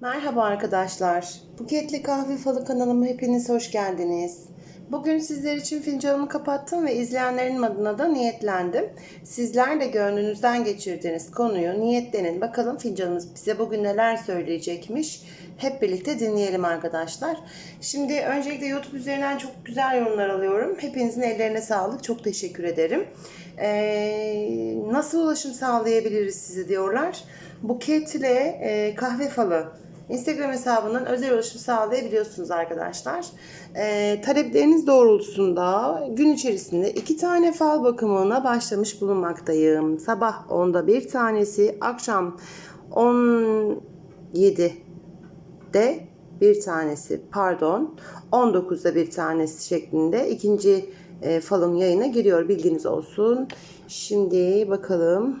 Merhaba arkadaşlar. Buketli Kahve Falı kanalıma hepiniz hoş geldiniz. Bugün sizler için fincanımı kapattım ve izleyenlerin adına da niyetlendim. Sizler de gönlünüzden geçirdiğiniz konuyu niyetlenin. Bakalım fincanımız bize bugün neler söyleyecekmiş. Hep birlikte dinleyelim arkadaşlar. Şimdi öncelikle YouTube üzerinden çok güzel yorumlar alıyorum. Hepinizin ellerine sağlık. Çok teşekkür ederim. Ee, nasıl ulaşım sağlayabiliriz size diyorlar. Buket ile e, kahve falı Instagram hesabından özel ulaşım sağlayabiliyorsunuz arkadaşlar. Ee, talepleriniz doğrultusunda gün içerisinde iki tane fal bakımına başlamış bulunmaktayım. Sabah 10'da bir tanesi, akşam 17'de bir tanesi, pardon 19'da bir tanesi şeklinde ikinci e, falım yayına giriyor. Bilginiz olsun. Şimdi bakalım.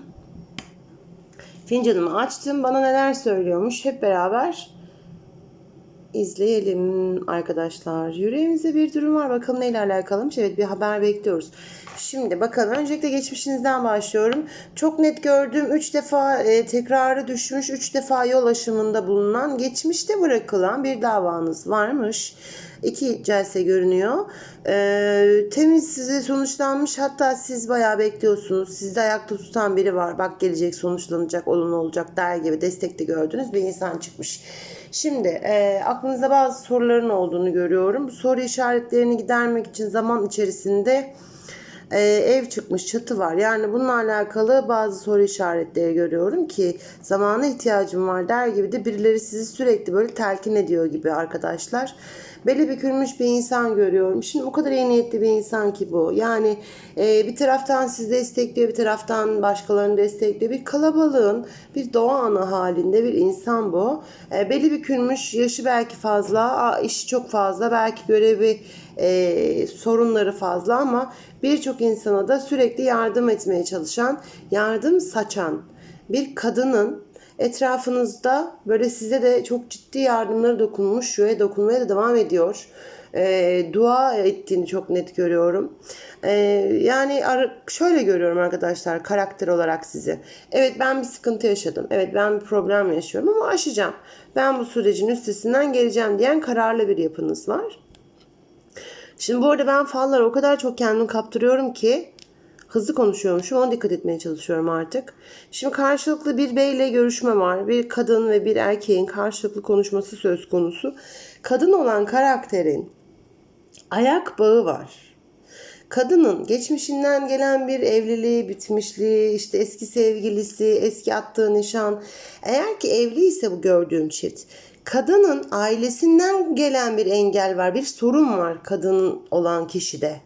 Fincanımı açtım. Bana neler söylüyormuş. Hep beraber izleyelim arkadaşlar. Yüreğimizde bir durum var. Bakalım neyle alakalıymış. Evet bir haber bekliyoruz. Şimdi bakalım. Öncelikle geçmişinizden başlıyorum. Çok net gördüğüm 3 defa e, tekrarı düşmüş, 3 defa yol aşımında bulunan, geçmişte bırakılan bir davanız varmış. İki celse görünüyor. Ee, temiz size sonuçlanmış. Hatta siz bayağı bekliyorsunuz. Sizde ayakta tutan biri var. Bak gelecek sonuçlanacak, olumlu olacak der gibi destekte gördüğünüz bir insan çıkmış. Şimdi e, aklınızda bazı soruların olduğunu görüyorum. Soru işaretlerini gidermek için zaman içerisinde e, ev çıkmış, çatı var. Yani bununla alakalı bazı soru işaretleri görüyorum ki zamana ihtiyacım var der gibi de birileri sizi sürekli böyle telkin ediyor gibi arkadaşlar. Beli bükülmüş bir insan görüyorum. Şimdi o kadar iyi niyetli bir insan ki bu. Yani e, bir taraftan sizi destekliyor, bir taraftan başkalarını destekliyor. Bir kalabalığın, bir doğa ana halinde bir insan bu. E, beli bükülmüş, yaşı belki fazla, işi çok fazla, belki görevi e, sorunları fazla ama birçok insana da sürekli yardım etmeye çalışan, yardım saçan bir kadının etrafınızda böyle size de çok ciddi yardımları dokunmuş, şuraya dokunmaya da devam ediyor. E, dua ettiğini çok net görüyorum. E, yani şöyle görüyorum arkadaşlar karakter olarak sizi. Evet ben bir sıkıntı yaşadım. Evet ben bir problem yaşıyorum ama aşacağım. Ben bu sürecin üstesinden geleceğim diyen kararlı bir yapınız var. Şimdi bu arada ben fallara o kadar çok kendimi kaptırıyorum ki hızlı konuşuyormuşum. Ona dikkat etmeye çalışıyorum artık. Şimdi karşılıklı bir beyle görüşme var. Bir kadın ve bir erkeğin karşılıklı konuşması söz konusu. Kadın olan karakterin ayak bağı var. Kadının geçmişinden gelen bir evliliği, bitmişliği, işte eski sevgilisi, eski attığı nişan. Eğer ki evliyse bu gördüğüm çift kadının ailesinden gelen bir engel var, bir sorun var kadının olan kişide.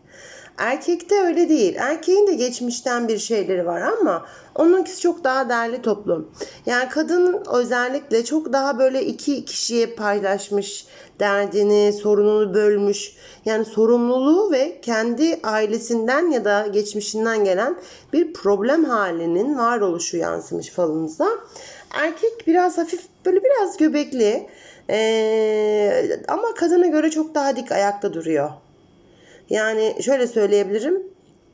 Erkekte öyle değil. Erkeğin de geçmişten bir şeyleri var ama onunkisi çok daha derli toplum. Yani kadın özellikle çok daha böyle iki kişiye paylaşmış derdini, sorununu bölmüş. Yani sorumluluğu ve kendi ailesinden ya da geçmişinden gelen bir problem halinin varoluşu yansımış falınıza. Erkek biraz hafif böyle biraz göbekli ee, ama kadına göre çok daha dik ayakta duruyor. Yani şöyle söyleyebilirim.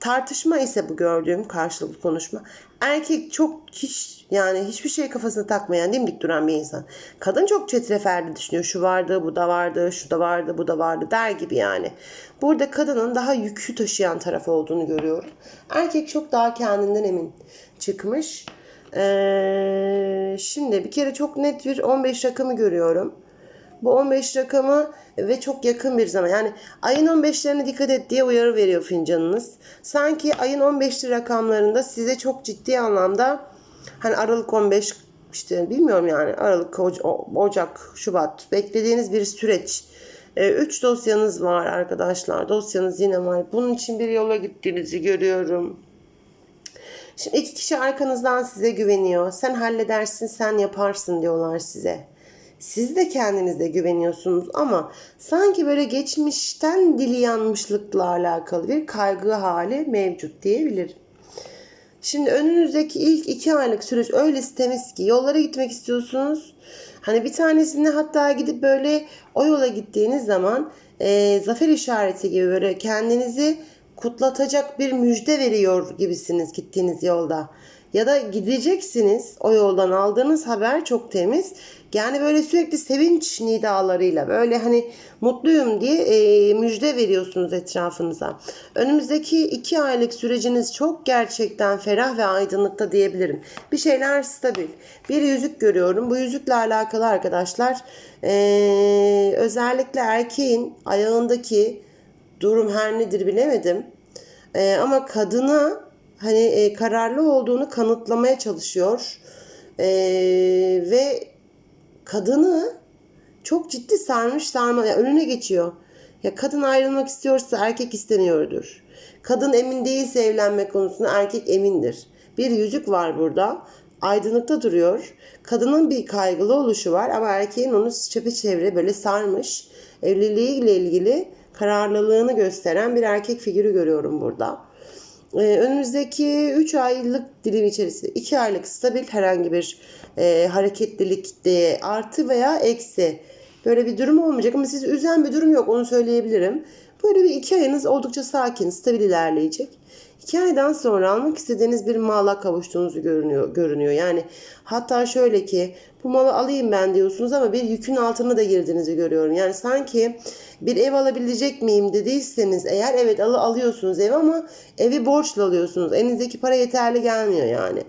Tartışma ise bu gördüğüm karşılıklı konuşma. Erkek çok hiç yani hiçbir şey kafasına takmayan dimdik duran bir insan. Kadın çok çetreferli düşünüyor. Şu vardı, bu da vardı, şu da vardı, bu da vardı der gibi yani. Burada kadının daha yükü taşıyan tarafı olduğunu görüyorum. Erkek çok daha kendinden emin çıkmış. Ee, şimdi bir kere çok net bir 15 rakamı görüyorum. Bu 15 rakamı ve çok yakın bir zaman. Yani ayın 15'lerine dikkat et diye uyarı veriyor fincanınız. Sanki ayın 15'li rakamlarında size çok ciddi anlamda hani Aralık 15 işte bilmiyorum yani Aralık, Ocak, Şubat beklediğiniz bir süreç. 3 dosyanız var arkadaşlar. Dosyanız yine var. Bunun için bir yola gittiğinizi görüyorum. Şimdi iki kişi arkanızdan size güveniyor. Sen halledersin, sen yaparsın diyorlar size. Siz de kendinizde güveniyorsunuz ama sanki böyle geçmişten dili yanmışlıkla alakalı bir kaygı hali mevcut diyebilirim. Şimdi önünüzdeki ilk iki aylık süreç öyle temiz ki yollara gitmek istiyorsunuz. Hani bir tanesinde hatta gidip böyle o yola gittiğiniz zaman e, zafer işareti gibi böyle kendinizi kutlatacak bir müjde veriyor gibisiniz gittiğiniz yolda. Ya da gideceksiniz o yoldan aldığınız haber çok temiz. Yani böyle sürekli sevinç nidalarıyla böyle hani mutluyum diye e, müjde veriyorsunuz etrafınıza. Önümüzdeki iki aylık süreciniz çok gerçekten ferah ve aydınlıkta diyebilirim. Bir şeyler stabil. Bir yüzük görüyorum. Bu yüzükle alakalı arkadaşlar e, özellikle erkeğin ayağındaki durum her nedir bilemedim. E, ama kadına hani e, kararlı olduğunu kanıtlamaya çalışıyor. E, ve kadını çok ciddi sarmış sarma yani önüne geçiyor. Ya kadın ayrılmak istiyorsa erkek istemiyordur. Kadın emin değilse evlenme konusunda erkek emindir. Bir yüzük var burada. Aydınlıkta duruyor. Kadının bir kaygılı oluşu var ama erkeğin onu çepeçevre böyle sarmış. Evliliğiyle ilgili kararlılığını gösteren bir erkek figürü görüyorum burada. Ee, önümüzdeki 3 aylık dilim içerisinde 2 aylık stabil herhangi bir e, hareketlilikte artı veya eksi böyle bir durum olmayacak ama sizi üzen bir durum yok onu söyleyebilirim. Böyle bir iki ayınız oldukça sakin, stabil ilerleyecek. İki aydan sonra almak istediğiniz bir mala kavuştuğunuzu görünüyor. görünüyor. Yani hatta şöyle ki bu malı alayım ben diyorsunuz ama bir yükün altına da girdiğinizi görüyorum. Yani sanki bir ev alabilecek miyim dediyseniz eğer evet al alıyorsunuz ev ama evi borçla alıyorsunuz. Elinizdeki para yeterli gelmiyor yani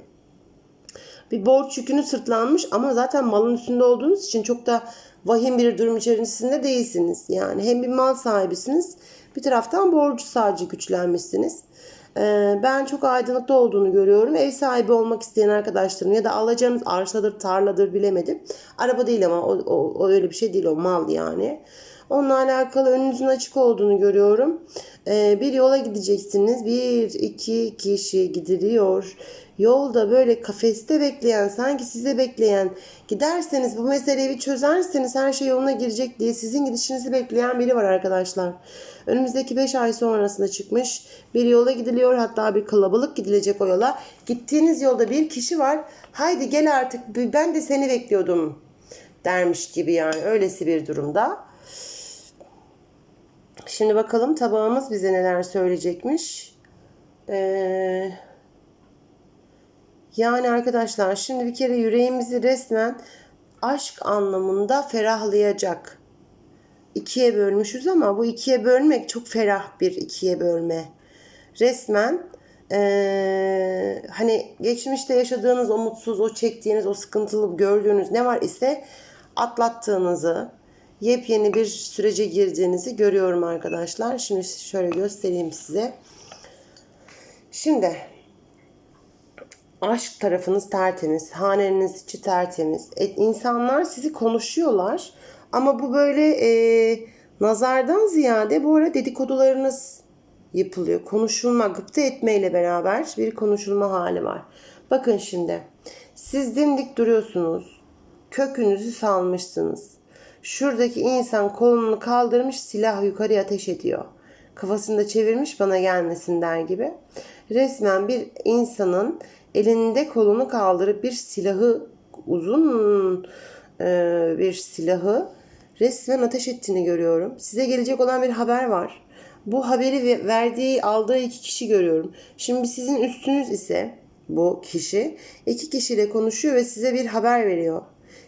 bir borç yükünü sırtlanmış ama zaten malın üstünde olduğunuz için çok da vahim bir durum içerisinde değilsiniz. Yani hem bir mal sahibisiniz bir taraftan borcu sadece güçlenmişsiniz. Ee, ben çok aydınlıkta olduğunu görüyorum. Ev sahibi olmak isteyen arkadaşlarım ya da alacağınız arsadır, tarladır bilemedim. Araba değil ama o, o, o öyle bir şey değil o mal yani. Onunla alakalı önünüzün açık olduğunu görüyorum. Ee, bir yola gideceksiniz. Bir, iki kişi gidiliyor. Yolda böyle kafeste bekleyen, sanki size bekleyen, giderseniz bu meseleyi bir çözerseniz her şey yoluna girecek diye sizin gidişinizi bekleyen biri var arkadaşlar. Önümüzdeki 5 ay sonrasında çıkmış bir yola gidiliyor. Hatta bir kalabalık gidilecek o yola. Gittiğiniz yolda bir kişi var. Haydi gel artık ben de seni bekliyordum dermiş gibi yani öylesi bir durumda. Şimdi bakalım tabağımız bize neler söyleyecekmiş. Ee, yani arkadaşlar şimdi bir kere yüreğimizi resmen aşk anlamında ferahlayacak. İkiye bölmüşüz ama bu ikiye bölmek çok ferah bir ikiye bölme. Resmen ee, hani geçmişte yaşadığınız o mutsuz, o çektiğiniz, o sıkıntılı gördüğünüz ne var ise atlattığınızı, yepyeni bir sürece girdiğinizi görüyorum arkadaşlar. Şimdi şöyle göstereyim size. Şimdi aşk tarafınız tertemiz, haneniz içi tertemiz. E, insanlar sizi konuşuyorlar ama bu böyle e, nazardan ziyade bu ara dedikodularınız yapılıyor. Konuşulma, gıpta etmeyle beraber bir konuşulma hali var. Bakın şimdi siz dimdik duruyorsunuz. Kökünüzü salmışsınız. Şuradaki insan kolunu kaldırmış silah yukarıya ateş ediyor. Kafasını da çevirmiş bana gelmesin der gibi. Resmen bir insanın elinde kolunu kaldırıp bir silahı uzun e, bir silahı resmen ateş ettiğini görüyorum. Size gelecek olan bir haber var. Bu haberi verdiği aldığı iki kişi görüyorum. Şimdi sizin üstünüz ise bu kişi iki kişiyle konuşuyor ve size bir haber veriyor.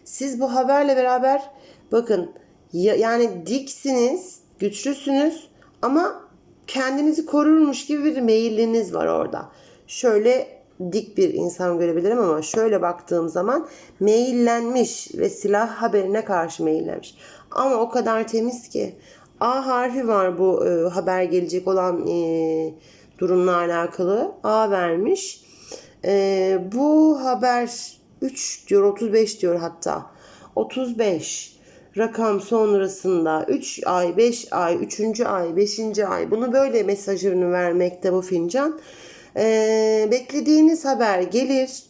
Siz bu haberle beraber bakın yani diksiniz, güçlüsünüz ama kendinizi korurmuş gibi bir meyilliniz var orada. Şöyle dik bir insan görebilirim ama şöyle baktığım zaman meyillenmiş ve silah haberine karşı meyillenmiş. Ama o kadar temiz ki A harfi var bu e, haber gelecek olan e, durumla alakalı. A vermiş. E, bu haber 3 diyor 35 diyor hatta. 35 rakam sonrasında 3 ay, 5 ay, 3. ay, 5. ay bunu böyle mesajını vermekte bu fincan. Ee, beklediğiniz haber gelir.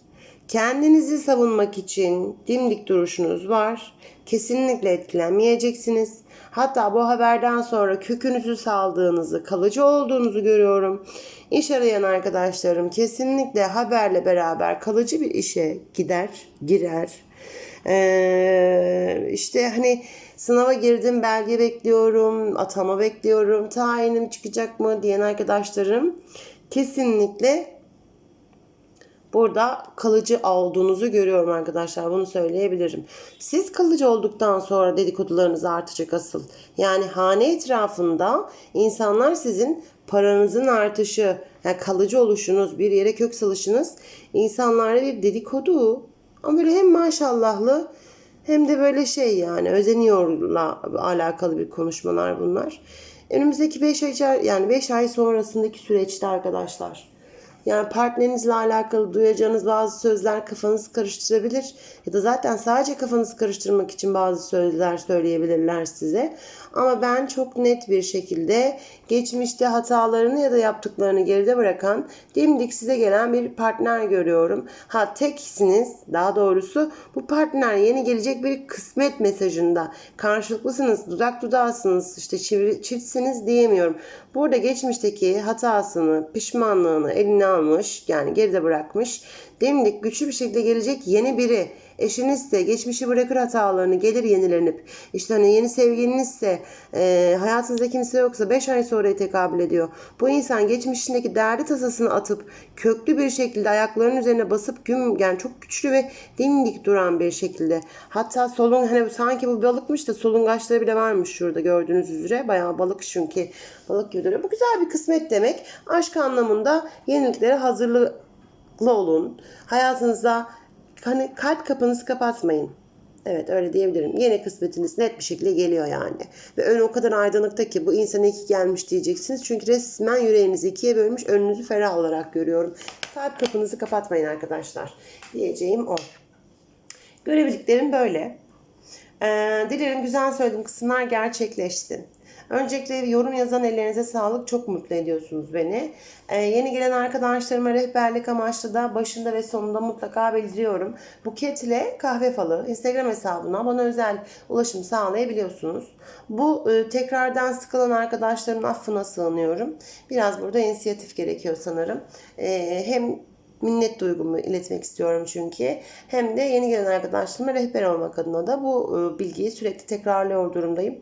Kendinizi savunmak için dimdik duruşunuz var. Kesinlikle etkilenmeyeceksiniz. Hatta bu haberden sonra kökünüzü saldığınızı, kalıcı olduğunuzu görüyorum. İş arayan arkadaşlarım kesinlikle haberle beraber kalıcı bir işe gider, girer. Ee, işte hani sınava girdim, belge bekliyorum, atama bekliyorum, tayinim çıkacak mı diyen arkadaşlarım kesinlikle burada kalıcı olduğunuzu görüyorum arkadaşlar. Bunu söyleyebilirim. Siz kalıcı olduktan sonra dedikodularınız artacak asıl. Yani hane etrafında insanlar sizin paranızın artışı, yani kalıcı oluşunuz, bir yere kök salışınız insanlara bir dedikodu. Ama böyle hem maşallahlı hem de böyle şey yani özeniyorla alakalı bir konuşmalar bunlar. Önümüzdeki 5 ay yani 5 ay sonrasındaki süreçte arkadaşlar. Yani partnerinizle alakalı duyacağınız bazı sözler kafanızı karıştırabilir. Ya da zaten sadece kafanızı karıştırmak için bazı sözler söyleyebilirler size. Ama ben çok net bir şekilde geçmişte hatalarını ya da yaptıklarını geride bırakan dimdik size gelen bir partner görüyorum. Ha teksiniz daha doğrusu bu partner yeni gelecek bir kısmet mesajında. Karşılıklısınız, dudak dudağısınız, işte çiftsiniz diyemiyorum. Burada geçmişteki hatasını, pişmanlığını eline almış yani geride bırakmış. Dimdik güçlü bir şekilde gelecek yeni biri. Eşiniz de geçmişi bırakır hatalarını gelir yenilenip. İşte hani yeni sevgilinizse e, hayatınızda kimse yoksa 5 ay sonraya tekabül ediyor. Bu insan geçmişindeki derdi tasasını atıp köklü bir şekilde ayaklarının üzerine basıp güm yani çok güçlü ve dimdik duran bir şekilde. Hatta solun hani sanki bu balıkmış da solungaçları bile varmış şurada gördüğünüz üzere. Bayağı balık çünkü balık gibi duruyor. Bu güzel bir kısmet demek. Aşk anlamında yeniliklere hazırlı hazırlıklı olun. Hayatınızda hani kalp kapınızı kapatmayın. Evet öyle diyebilirim. Yeni kısmetiniz net bir şekilde geliyor yani. Ve ön o kadar aydınlıkta ki bu insana iki gelmiş diyeceksiniz. Çünkü resmen yüreğinizi ikiye bölmüş önünüzü ferah olarak görüyorum. Kalp kapınızı kapatmayın arkadaşlar. Diyeceğim o. Görebildiklerim böyle. Ee, dilerim güzel söylediğim kısımlar gerçekleşti. Öncelikle yorum yazan ellerinize sağlık. Çok mutlu ediyorsunuz beni. Ee, yeni gelen arkadaşlarıma rehberlik amaçlı da başında ve sonunda mutlaka bildiriyorum. Buket ile kahve falı Instagram hesabına bana özel ulaşım sağlayabiliyorsunuz. Bu e, tekrardan sıkılan arkadaşlarımın affına sığınıyorum. Biraz burada inisiyatif gerekiyor sanırım. Ee, hem minnet duygumu iletmek istiyorum çünkü. Hem de yeni gelen arkadaşlarıma rehber olmak adına da bu e, bilgiyi sürekli tekrarlıyor durumdayım.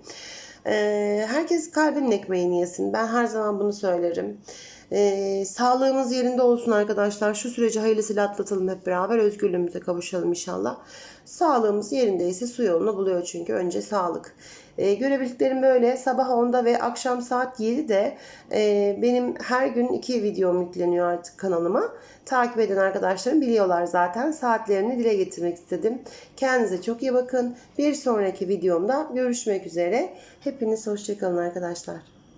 Herkes kalbinin ekmeğini yesin. Ben her zaman bunu söylerim. E, sağlığımız yerinde olsun arkadaşlar. Şu süreci hayırlısıyla atlatalım hep beraber. Özgürlüğümüze kavuşalım inşallah. Sağlığımız yerindeyse su yolunu buluyor çünkü. Önce sağlık. E, görebildiklerim böyle. Sabah 10'da ve akşam saat 7'de e, benim her gün iki videom yükleniyor artık kanalıma. Takip eden arkadaşlarım biliyorlar zaten. Saatlerini dile getirmek istedim. Kendinize çok iyi bakın. Bir sonraki videomda görüşmek üzere. Hepiniz hoşçakalın arkadaşlar.